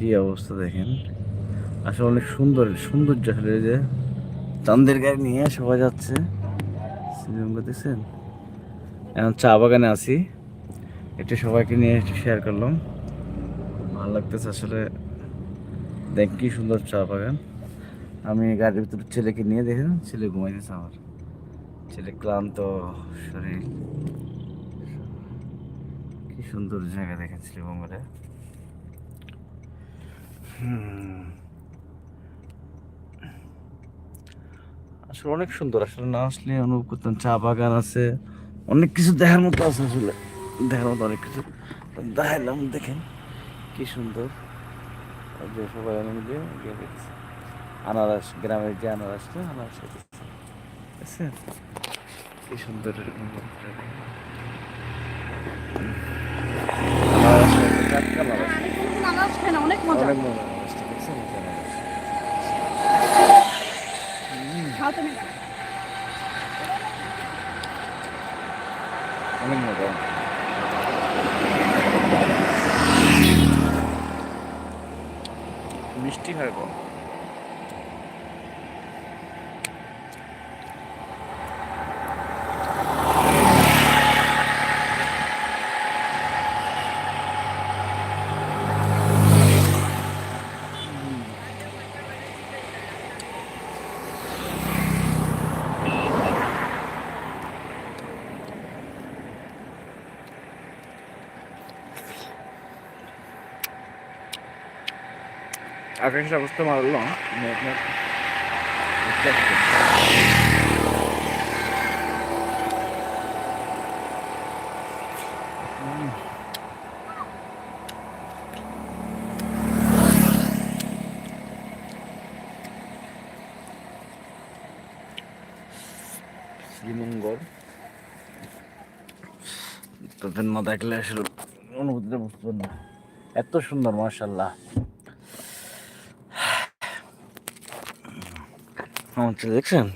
কি অবস্থা দেখেন? আসলে অনেক সুন্দর, সৌন্দর্য আসলে যে চান্দের গাড়ি নিয়ে সবাই যাচ্ছে। করতেছেন এখন চা বাগানে আছি। একটু সবাইকে নিয়ে একটু শেয়ার করলাম। ভালো লাগতেছে আসলে। দেখ কি সুন্দর চা বাগান। আমি গাড়ির ভিতরে ছেলেকে নিয়ে দেখেন, ছেলে ঘুমাইতেছে আমার। ছেলে ক্লান্ত শরীর। কি সুন্দর জায়গা দেখেন শ্রীমঙ্গলে হুম। আসলে অনেক সুন্দর আসলে না আসলে অনুভব করতাম চা বাগান আছে অনেক কিছু দেখার মতো আছে আসলে দেখার মতো অনেক কিছু। দেখাইলাম দেখেন কি সুন্দর। যে সবাই মিলে আনারস গ্রামের যে আনারসটা আনারস দেখছি কি সুন্দর এরকম জায়গা। আনারস টাটকা আনারস আনারস খায় না, অনেক মজা অনেক মজা আনারসটা দেখছেন এই যে আনারস। খাওয়াতে নেই অনেক মজা মিষ্টি হয় আকাশের অবস্থা ভালো আমি আপনার না দেখলে আসলে অনুভূতিটা বুঝতে না। এত সুন্দর মার্শাল্লাহ আমার ছেলে দেখছেন?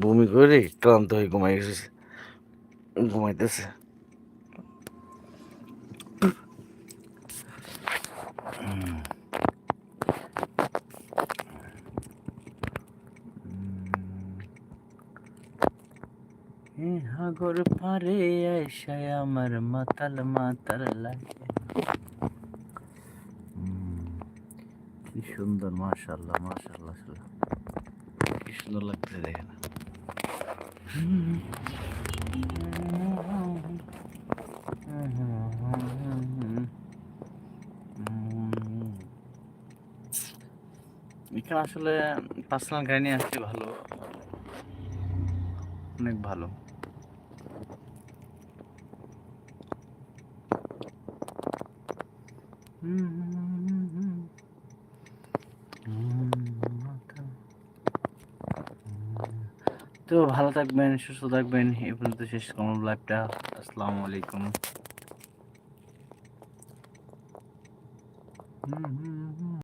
বমি করে ক্লান্ত হয়ে ঘুমাই গেছে ঘুমাইতেছে। হাগর পারে আয়সায় আমার মাতাল মাতাল লাগে। কি সুন্দর মাশাল্লাহ মাশাল্লাহ কি সুন্দর লাগছে দেখেন। এখানে আসলে পার্সোনাল গাড়ি নিয়ে আসলে ভালো। অনেক ভালো। তো ভালো থাকবেন সুস্থ থাকবেন। এই পর্যন্ত শেষ করলাম লাইভটা আসসালামু আলাইকুম। হুম হুম।